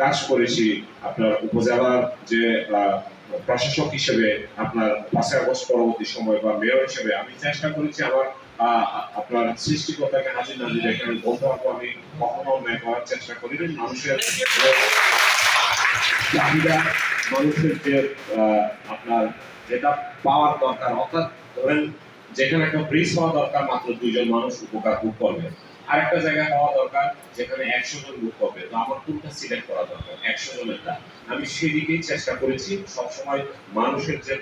কাজ করেছি আপনার উপজেলার যে প্রশাসক হিসেবে, আপনার পাঁচই আগস্ট পরবর্তী সময় বা মেয়র হিসেবে আমি চেষ্টা করেছি আমার আপনার সৃষ্টিকর্তাকে হাজির আমি বলতে পারব আমি কখনো করার চেষ্টা করিনি মানুষের চাহিদা, মানুষের যে আপনার যেটা পাওয়ার দরকার, অর্থাৎ ধরেন যেখানে একটা ব্রিজ হওয়া দরকার, মাত্র দুইজন মানুষ উপকার করবে। আরেকটা জায়গায় হওয়া দরকার যেখানে একশো জন ভোগ করবে তো আমার কোনটা সিলেক্ট করা দরকার, একশো জনেরটা আমি সেদিকেই চেষ্টা করেছি, সবসময় মানুষের যে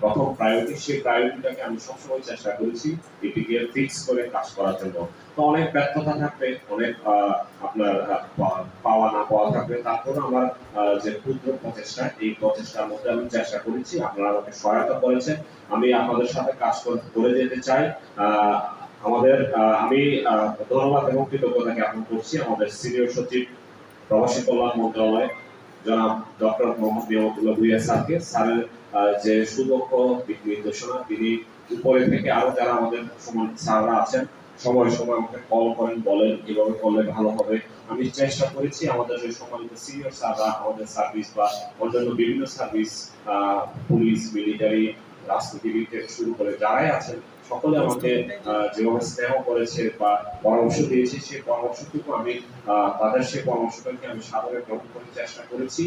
প্রথম প্রায়োরিটি সেই প্রায়োরিটিটাকে আমি সবসময় চেষ্টা করেছি, এটিকে ফিক্স করে কাজ করার জন্য। তো অনেক ব্যর্থতা থাকবে, অনেক আপনার পাওয়া না পাওয়া থাকবে। তারপরে আমার যে ক্ষুদ্র প্রচেষ্টা, এই প্রচেষ্টার মধ্যে আমি চেষ্টা করেছি। আপনারা আমাকে সহায়তা করেছেন। আমি আপনাদের সাথে কাজ করে- যেতে চাই। আমাদের আমি ধন্যবাদ এবং কৃতজ্ঞতা জ্ঞাপন করছি আমাদের সিনিয়র সচিব প্রবাসী কল্যাণ মন্ত্রণালয়, জনাব ডক্টর মোহাম্মদ নিয়ামতুল্লাহ ভুইয়া স্যারকে, স্যারের যে সুদক্ষ দিক নির্দেশনা, তিনি উপরে থেকে আরও যারা আমাদের সমান স্যাররা আছেন, সময় সময় আমাকে কল করেন, বলেন এভাবে করলে ভালো হবে। আমি চেষ্টা করেছি আমাদের যে সম্মানিত সিনিয়র স্যাররা, আমাদের সার্ভিস বা অন্যান্য বিভিন্ন সার্ভিস পুলিশ, মিলিটারি রাজনীতিবিদ থেকে শুরু করে যারাই আছেন সকলে আমাকে আহ, যেভাবে স্নেহ করেছে বা পরামর্শ দিয়েছে সেই পরামর্শটুকু আমি আহ, তাদের সেই পরামর্শটাকে আমি সাদরে গ্রহণ করার চেষ্টা করেছি।